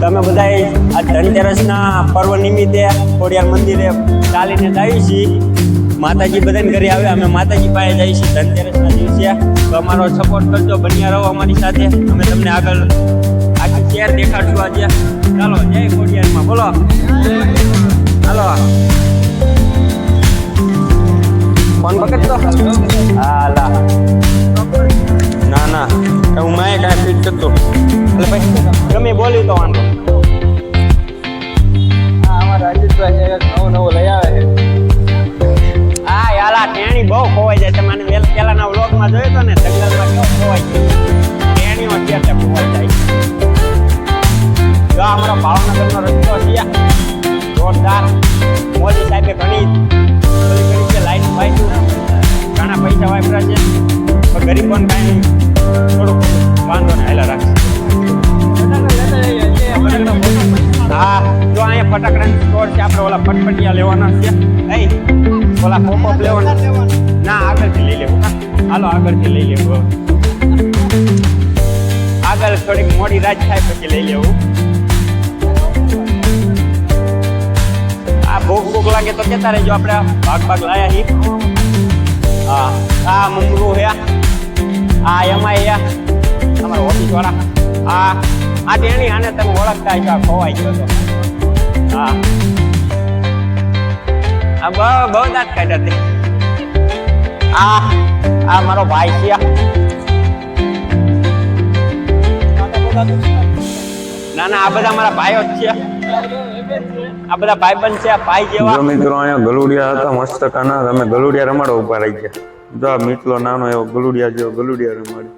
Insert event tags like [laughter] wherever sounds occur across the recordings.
તમે બધા આ ધનતેરસના પર્વ નિમિત્તે ખોડિયાર મંદિરે ચાલીને જઈએ છીએ. માતાજી બધાને ઘરે આવે, અમે માતાજી પાસે જઈએ છીએ ધનતેરસના દિવસે. તો અમારો સપોર્ટ કરજો, બન્યા રહો અમારી સાથે. અમે તમને આગળ આખી ચેર દેખાડશું આજે. ચાલો, જય ખોડિયારમાં, બોલો. હાલો. ફોન પકડતો? હા ના ના. તો હું માય કાંઈ ફીટ કરતો એટલે પછી ગમે બોલી તો વાંધો. હા યાલા ટેણી બહુ ખોવાઈ જાય તમારે વેલ પહેલાના વ્લોગમાં જોયો તો ને, જંગલમાં ટેણીઓ જો અમારો ભાવનગરનો રસ્તો છે જોરદાર. મોદી સાહેબે ઘણી કરી છે લાઈટ વાઈટ ઘણા પૈસા વાપર્યા છે. ગરીબોને કાંઈ થોડુંક વાંધો ને હાલા હા જો અહીંયા ફટાકડાની સ્ટોર છે આપણે ઓલા ફટફટિયા લેવાના છે નહીં ઓલા પોપઅપ લેવાના ના આગળથી લઈ લેવું હાલો આગળથી લઈ લેવું આગળ થોડીક મોડી રાત થાય પછી લઈ લેવું આ ભૂખ ભૂખ લાગે તો કેતા રહેજો આપણે ભાગ ભાગ લાયા હી હા આ. મમરું હે આ એમાં તમારા ઓફિસ વાળા. આ આ તેણી આને તમે ઓળખતા છો ખોવાઈ ગયો છો હા. આ બહુ બહુ દાંત કાઢ્યા તે. આ આ મારો ભાઈ છે ના ના, આ બધા મારા ભાઈઓ જ છે. આ બધા ભાઈ બંધ છે, આ ભાઈ જેવા. મિત્રો, અહીંયા ગલુડિયા હતા મસ્ત કાના તમે ગલુડિયા રમાડો, ઊભા રહી ગયા. જો આ મીટલો નાનો એવો ગલુડિયા જેવો ગલુડિયા રમાડે.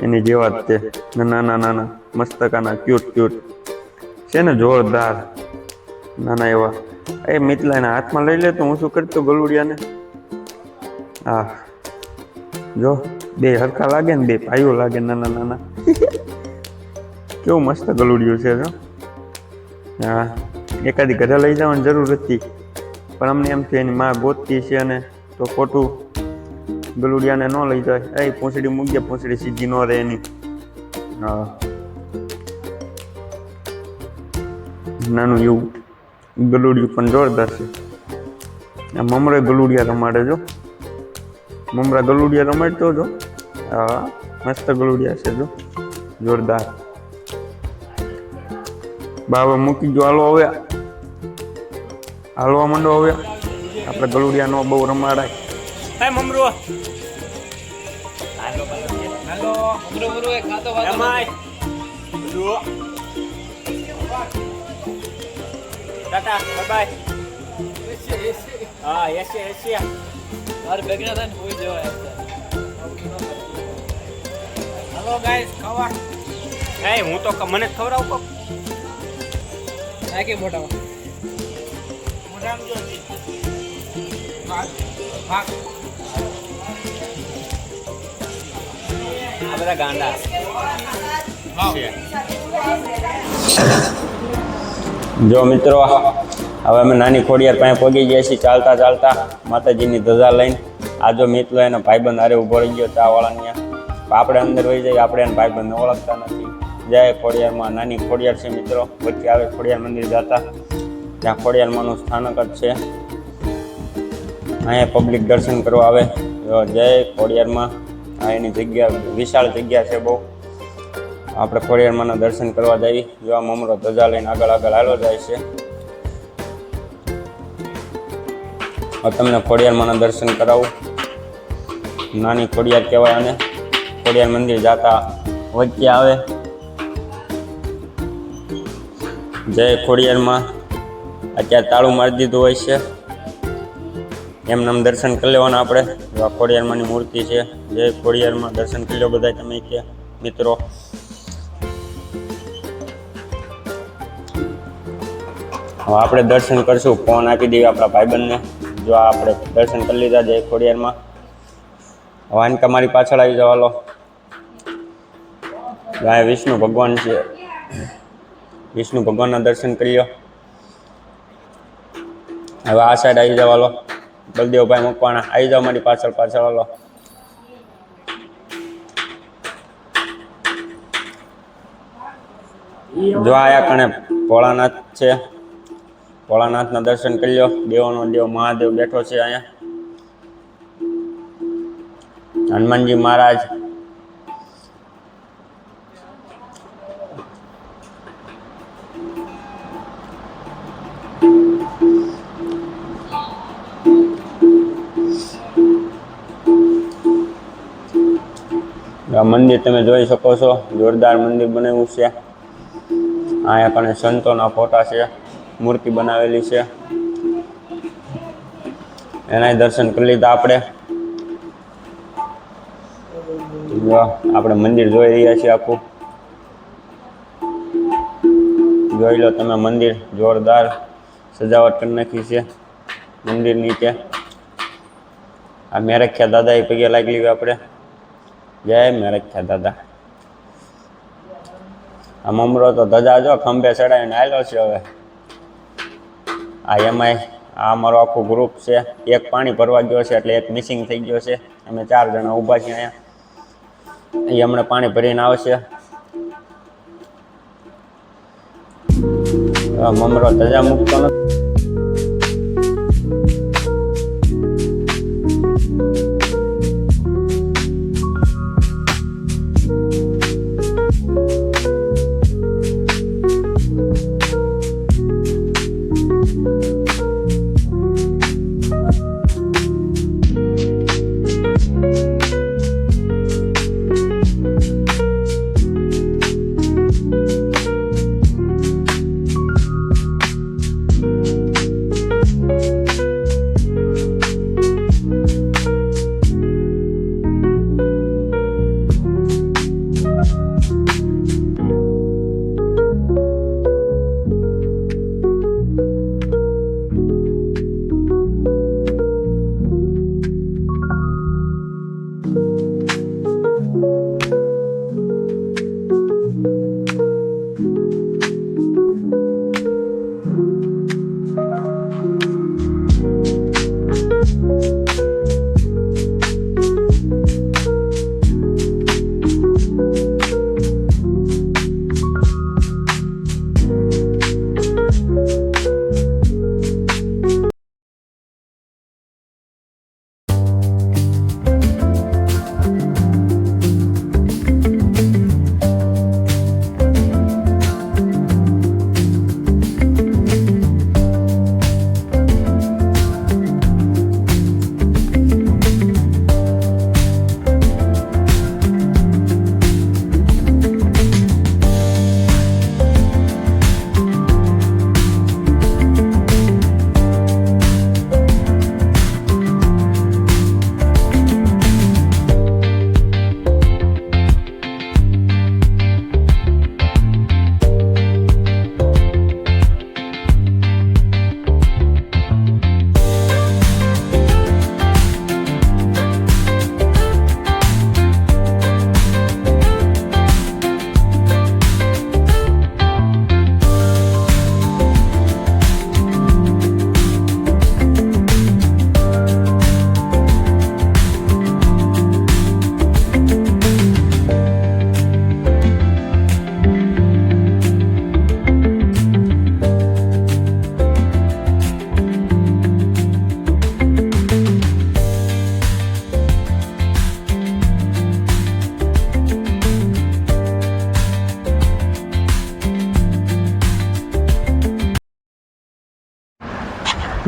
એની જેવા જ તે. નાના નાના મસ્ત કાના ક્યુટ ક્યુટ છે ને જોરદાર. નાના એવા. એ મિતલા એના હાથમાં લઈ લે તો હું શું કરતો ગલુડિયાને? હા જો, બે હરખા લાગે ને બે પાયો લાગે નાના નાના. કેવું મસ્ત ગલુડિયું છે, જો. હા. એકાદી ઘરે લઈ જવાની જરૂર હતી. પણ અમને એમ થયું, એની માં ગોતતી છે અને તો ખોટું ગલુડિયાને ન લઈ જાય. એ પૂંછડી મૂકીએ પૂંછડી સીધી ન રહે એની. હા. નાનું એવું ગલુડિયું પણ જોરદાર છે. આ મમરે ગલુડિયા રમાડે જો. મમરા ગલુડિયા રમાડતો જો હા. મસ્ત ગલુડિયા છે જો. જોરદાર. બાબા મૂકી જો હાલો હવે. હાલવા માંડો હવે. આપણે ગલુડિયા નો બહુ રમાડાય. હે મમરો હાલો ઉમરો ઉમરો એ ખાતો ખાતો એમાય જુઓ ટાટા બાય હા એસી એસી મારે બેગના થાય ને કોઈ જવાય હાલો ગાઈસ ખાવા એ હું તો મને ખવડાવું કોક નાખી મોઢામાં મોટા જો ભાગ ભાગ બધા ગાંડા. જો મિત્રો, હવે અમે નાની ખોડિયાર પાસે પગી ગયા છીએ ચાલતા ચાલતા, માતાજીની ધજા લઈને. આ જો મિત્રો, એનો ભાઈબંધ હારે ઊભો રહી ગયો ચાવાળા આપણે અંદર વહી જઈએ, આપણે એને ભાઈબંધને ઓળખતા નથી. જય ખોડિયારમાં, નાની ખોડિયાર છે મિત્રો. વચ્ચે આવે ખોડિયાર મંદિર જતા. ત્યાં ખોડિયારમાંનું સ્થાનક જ છે. અહીંયા પબ્લિક દર્શન કરવા આવે. જય ખોડિયારમાં. આ એની જગ્યા, વિશાળ જગ્યા છે બહુ. આપણે ખોડિયારમાંના દર્શન કરવા જઈએ. જો આ મમરો ધજા લઈને આગળ આગળ હાલો જાય છે. તમને ખોડિયારમાંના દર્શન કરાવું. નાની ખોડિયાર કહેવાય અને ખોડિયાર મંદિર જાતા વચ્ચે આવે. જય ખોડિયારમાં. અત્યારે તાળું મારી દીધું હોય છે. એમ નામ દર્શન કરી લેવાના આપણે. જો ખોડિયારમાંની મૂર્તિ છે જય ખોડિયારમાં દર્શન કરી લો બધા તમે કે મિત્રો. હવે આપણે દર્શન કરશું. ફોન આપી દઈએ આપણા ભાઈબંધને. જો આપણે દર્શન કરી લીધા જય ખોડિયારમાં. હવે આનકા મારી પાછળ આવી જવાલો ગાય વિષ્ણુ ભગવાન છે. વિષ્ણુ ભગવાનના દર્શન કરી લો. હવે આ સાઈડ આવી જવાલો બલદેવભાઈ મકવાણા, આવી જાઓ મારી પાછળ પાછળ હાલો. જો આયા કણે ભોળાનાથ છે. ભોળાનાથના દર્શન કરી લો દેવોનો દેવ મહાદેવ બેઠો છે અહીંયા. હનુમાનજી મહારાજ આ મંદિર તમે જોઈ શકો છો. જોરદાર મંદિર બનાવ્યું છે. અહીંયા કણે સંતોના ફોટા છે. મૂર્તિ બનાવેલી છે. એનાય દર્શન કરી લીધા આપણે. આપણે મંદિર જોઈ રહ્યા છીએ આખું. જોઈ લો તમે મંદિર જોરદાર સજાવટ કરી નાખી છે મંદિર નીચે. આ મેરખ્યા દાદા એ પગે લાગી આપણે. જય મેરખ્યા દાદા. આ મમરો તો ધજા જો ખંભે ચડાવીને આવેલો છે હવે. આ એમાંય, આ અમારો આખું ગ્રુપ છે. એક પાણી ભરવા ગયો છે એટલે એક મિસિંગ થઈ ગયો છે. અમે ચાર જણા ઊભા છીએ અહીંયા. એ હમણાં પાણી ભરીને આવશે. મમરો ધજા મૂકતો નથી.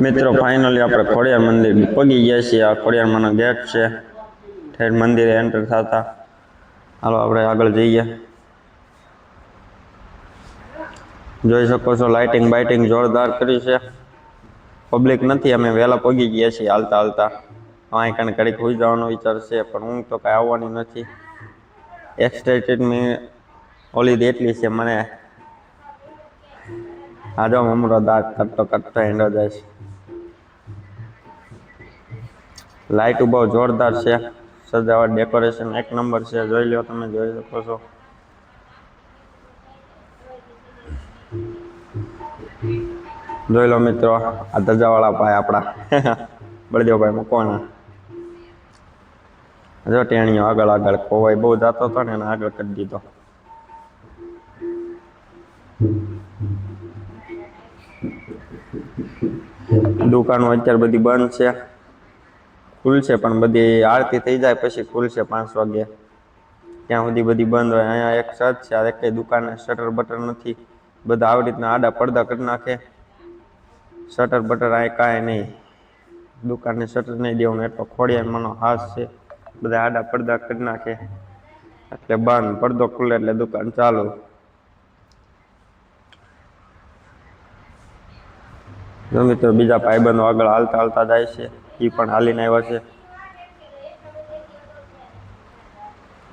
મિત્રો ફાઇનલી આપણે ખોડિયાર મંદિર પગી ગયા છીએ. આ ખોડિયારમાંનો ગેટ છે. ઠેર મંદિરે એન્ટર થતા. હાલો આપણે આગળ જઈએ. જોઈ શકો છો લાઇટિંગ બાઇટિંગ જોરદાર કરી છે. પબ્લિક નથી અમે વહેલા પગી ગયા છીએ હાલતા હાલતા. અહીં કણે ઘડીક હોઈ જવાનો વિચાર છે પણ હું તો કાંઈ આવવાની નથી. એક્સટેટેડ મેં ઓલી એટલી છે મને. આજે મમરો દાંત કાઢતો કાઢતો હેંડો જાય છે. લાઇટ બહુ જોરદાર છે. સજાવટ ડેકોરેશન એક નંબર છે. જોઈ લો તમે, જોઈ શકો છો. જોઈ લો મિત્રો, આ ધજાવાળા ભાઈ આપણા. [laughs] બળદેવભાઈ મૂકવાના જો ટેણીઓ આગળ આગળ કોવાય બહુ જાતો હતો ને એને આગળ કરી દીધો. દુકાનો અત્યારે બધી બંધ છે. ખુલશે પણ બધી આરતી થઈ જાય પછી ખુલશે પાંચ વાગે. ત્યાં સુધી બધી બંધ હોય. અહીંયા એક સજ છે, આ એક દુકાન શટર બટર નથી. બધા આવી રીતના આડા પડદા કરી નાખે. શટર બટર આ કાંઈ નહીં. દુકાનને શટર નહીં દેવાનું એટલો ખોડિયારમાંનો હાસ છે. બધા આડા પડદા કરી નાખે. એટલે બંધ. પડદો ખુલે એટલે દુકાન ચાલુ. મિત્રો, બીજા ભાઈબંધો આગળ હાલતા હાલતા જાય છે. એ પણ હાલીને આવ્યા છે.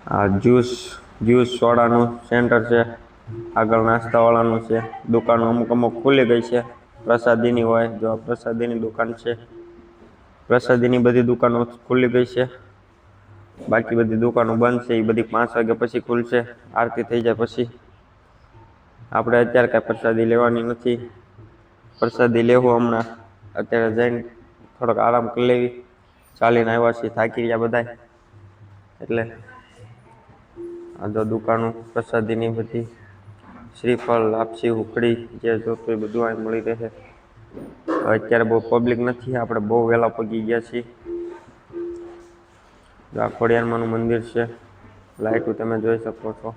આ જ્યુસ જ્યુસ સોડાનું સેન્ટર છે. આગળ નાસ્તાવાળાનું છે. દુકાનો અમુક અમુક ખુલી ગઈ છે. પ્રસાદીની હોય, જો આ પ્રસાદીની દુકાન છે. પ્રસાદીની બધી દુકાનો ખુલી ગઈ છે. બાકી બધી દુકાનો બંધ છે. એ બધી પાંચ વાગ્યા પછી ખુલશે. આરતી થઈ જાય પછી. આપણે અત્યારે કાંઈ પ્રસાદી લેવાની નથી. પ્રસાદી લેવું હમણાં. અત્યારે જઈને થોડોક આરામ કરી લેવી. ચાલીને આવ્યા છીએ, થાકી રહ્યા બધા એટલે આ જો દુકાનો પ્રસાદીની બધી. શ્રીફળ, લાપસી, ઉકળી જે જોતું એ બધું અહીં મળી રહે. અત્યારે બહુ પબ્લિક નથી, આપણે બહુ વહેલા પગી ગયા છીએ. આ ખોડિયારમાંનું મંદિર છે. લાઇટું તમે જોઈ શકો છો.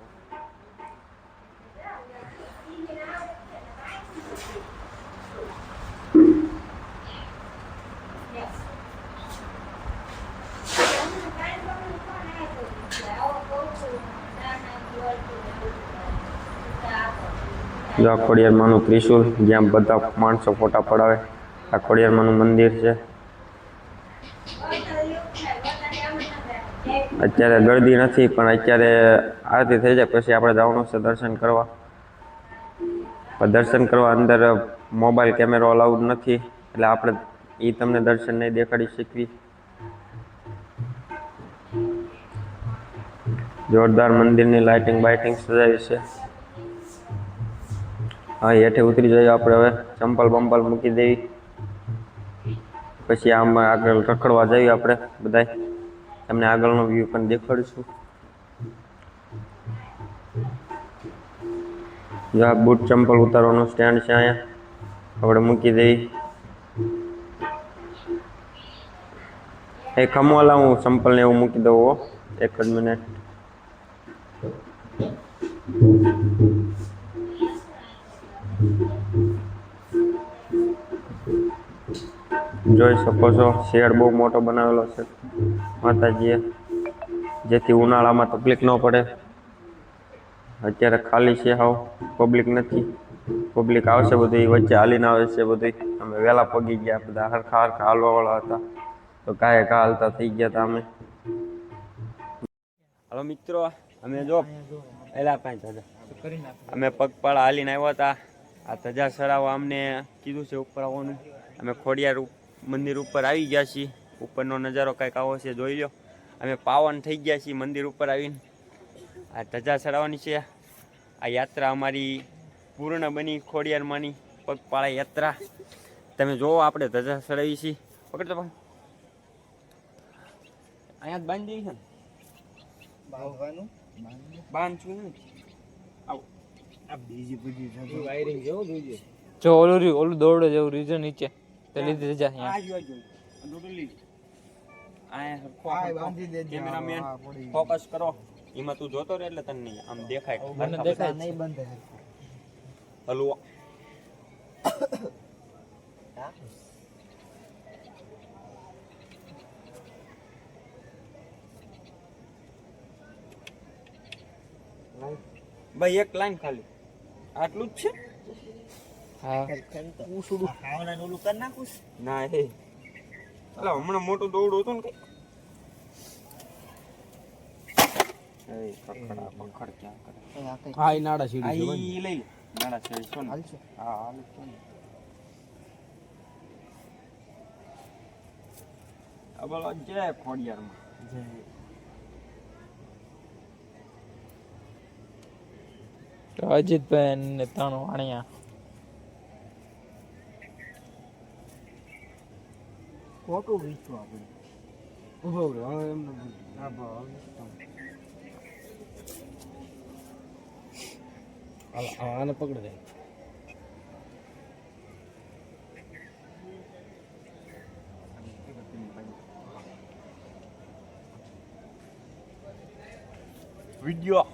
જો આ ખોડિયારમાંનું ત્રિશુલ જ્યાં બધા માણસો ફોટા પડાવે આ ખોડિયારમાંનું મંદિર છે. અત્યારે ગળદી નથી, પણ અત્યારે આરતી થઈ જાય, પછી આપણે જવાનું છે દર્શન કરવા. દર્શન કરવા અંદર મોબાઈલ કેમેરો અલાઉડ નથી, એટલે આપણે એ તમને દર્શન નહીં દેખાડી શકવી જોરદાર મંદિરની લાઇટિંગ બાઇટિંગ સજાવી છે. હા, હેઠે ઉતરી જઈએ આપણે હવે. ચંપલ બંપલ મૂકી દેવી. પછી આમ આગળ રખડવા જઈએ આપણે બધાય. તમને આગળનો વ્યૂ પણ દેખાડીશું. જો આ બૂટ ચંપલ ઉતારવાનું સ્ટેન્ડ છે અહીંયા. આપણે મૂકી દેવી. એ ખમવાલા હું ચંપલને એવું મૂકી દઉં એક જ મિનિટ જોઈ શકો છો, શેડ બહુ મોટો બનાવેલો છે. માતાજીએ જેથી ઉનાળામાં તકલીફ ન પડે. અત્યારે ખાલી છે હાવ પબ્લિક નથી. પબ્લિક આવશે બધું વચ્ચે હાલીને આવે છે બધું અમે વહેલા પગી ગયા, બધા હરખા હરખા હાલવાવાળા હતા. તો કાંઈ ઘા હાલતા થઈ ગયા હતા અમે. હલો મિત્રો અમે જો, એલા પાંચ દાદા અમે પગપાળા હાલીને આવ્યા હતા. આ ધજા ચડાવવા અમને કીધું છે ઉપર આવવાનું. અમે ખોડિયાર મંદિર ઉપર આવી ગયા છીએ. ઉપરનો નજારો કાંઈક આવો છે, જોઈ લો. અમે પાવન થઈ ગયા છીએ મંદિર ઉપર આવીને. આ ધજા ચડાવવાની છે. આ યાત્રા અમારી પૂર્ણ બની ખોડિયારમાંની પગપાળા યાત્રા. તમે જોવો, આપણે ધજા ચડાવી છીએ. પકડતો પણ અહીંયા જ બાંધી છે ને. બાંધ છું ને આવો જો ઓલું રહ્યું ઓલું દોરડો જેવું રીજન નીચે. તે લીધી જા અહીંયા. ડોડલી આ કેમેરામેન ફોકસ કરો. એમાં તું જોતો રહે એટલે તને આમ દેખાય. મને દેખાય નહીં હલવો. ભાઈ એક લાઈન ખાલી. આટલું જ છે? હા. ના હે. એટલે હમણાં મોટું દોડું હતું ને કઈ? એ કકડા પકડ ક્યાં કરે? હા એ નાડા આ ઈ લઈ લે. નાડા છે છો ને? હા હાલ છે ને. આ બોલો જય. કે અજીતભાઈ ને ત્રણ વાણિયા. ફોટો વીચો આપણે. ઊભો હવે એમને આ ભાવ આને પકડી દે વિડિયો.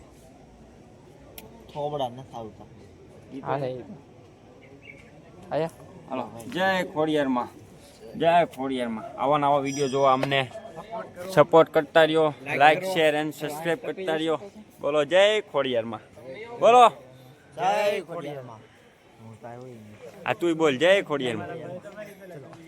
થોબડા નથી આવતા હા આયા. હાલો જય ખોડિયારમાં. જય ખોડિયારમાં. આવા નવા વીડિયો જોવા અમને સપોર્ટ કરતા રહ્યો. લાઈક શેર એન્ડ સબસ્ક્રાઇબ કરતા રહ્યો. બોલો જય ખોડિયારમાં. બોલો. જય ખોડિયારમાં. આ તું બોલ જય ખોડિયારમાં.